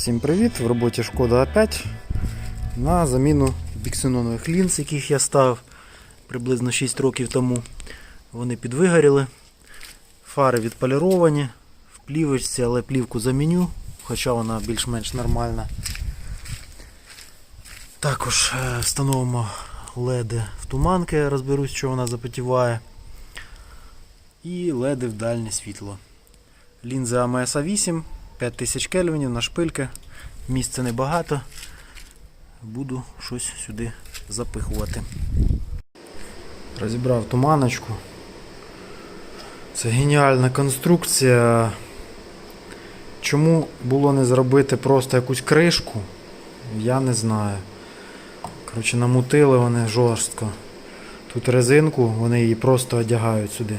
Всім привіт! В роботі Шкода А5 на заміну біксенонових лінз, яких я став приблизно 6 років тому. Вони підвигоріли. Фари відполіровані в плівочці, але плівку заміню, хоча вона більш-менш нормальна. Також е, встановимо леди в туманки, розберусь, що вона запотіває. І леди в дальнє світло. Лінза АМС А8, 5000 кельвінів на шпильки. Місця небагато. Буду щось сюди запихувати. Розібрав туманочку. Це геніальна конструкція. Чому було не зробити просто якусь кришку, я не знаю. Коротше, намутили вони жорстко. Тут резинку, вони її просто одягають сюди.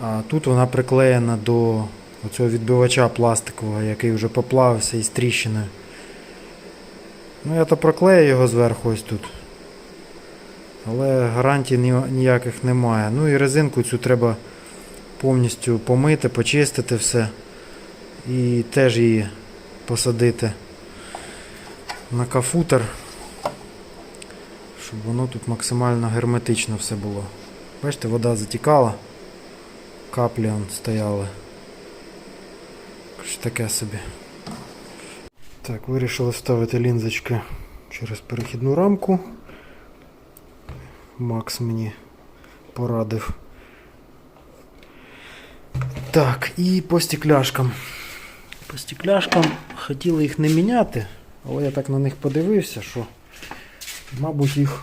А тут вона приклеєна до оцього відбивача пластикового, який вже поплавився із тріщиною. Ну, я то проклею його зверху ось тут. Але гарантій ніяких немає. Ну і резинку цю треба повністю помити, почистити все. І теж її посадити на кафутер, щоб воно тут максимально герметично все було. Бачите, вода затікала, каплі стояли. Коротше, таке собі. Так, вирішили вставити лінзочки через перехідну рамку. Макс мені порадив. Так, і по стекляшкам. По стекляшкам хотіли їх не міняти, але я так на них подивився, що, мабуть, їх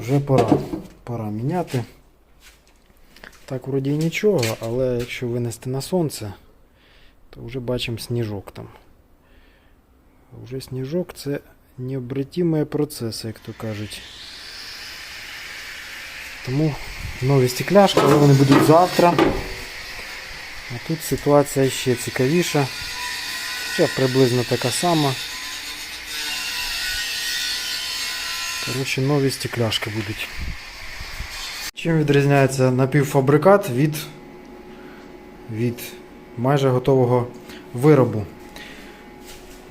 вже пора, пора міняти. Так, вроді нічого, але якщо винести на сонце, то вже бачимо сніжок там. А Вже сніжок це необратимі процеси, як то кажуть. Тому нові стекляшки, але вони будуть завтра. А тут ситуація ще цікавіша. Ще приблизно така сама. Коротше, нові стекляшки будуть. Чим відрізняється напівфабрикат від, від майже готового виробу?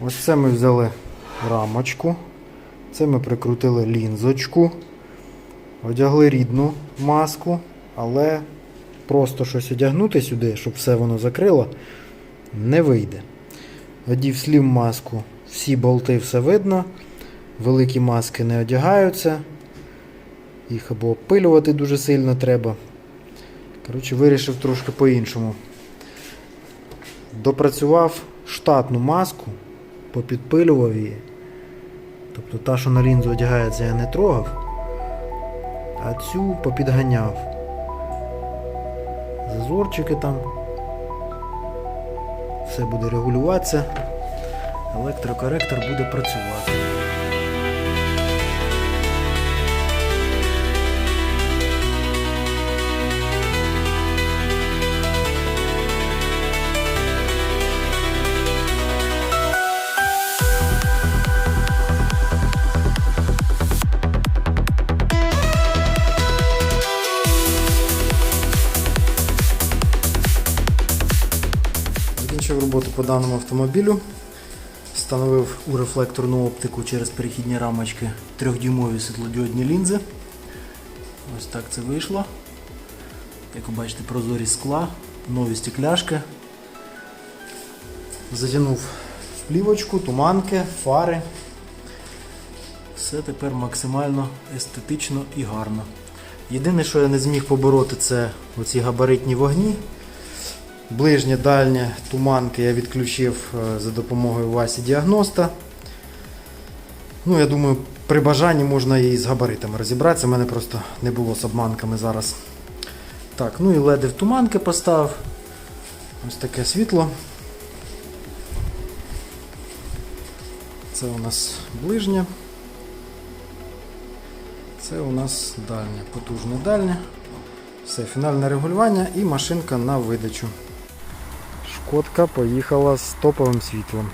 Ось це ми взяли рамочку. Це ми прикрутили лінзочку. Одягли рідну маску, але просто щось одягнути сюди, щоб все воно закрило, не вийде. Одів слів маску, всі болти все видно. Великі маски не одягаються. Їх або опилювати дуже сильно треба. Коротше, вирішив трошки по-іншому. Допрацював штатну маску, попідпилював її. Тобто та, що на лінзу одягається, я не трогав, а цю попідганяв. Зазорчики там. Все буде регулюватися. Електрокоректор буде працювати. Роботу по даному автомобілю. Встановив у рефлекторну оптику через перехідні рамочки трьохдюймові світлодіодні лінзи. Ось так це вийшло. Як ви бачите, прозорі скла, нові стекляшки. Затягнув плівочку, туманки, фари. Все тепер максимально естетично і гарно. Єдине, що я не зміг побороти, це оці габаритні вогні. Ближнє, дальнє туманки я відключив е, за допомогою Васі Діагноста. Ну, я думаю, при бажанні можна і з габаритами розібратися. У мене просто не було з обманками зараз. Так, ну і леди в туманки поставив. Ось таке світло. Це у нас ближнє. Це у нас дальнє, потужне дальнє. Все, фінальне регулювання і машинка на видачу. Шкодка поїхала з топовим світлом.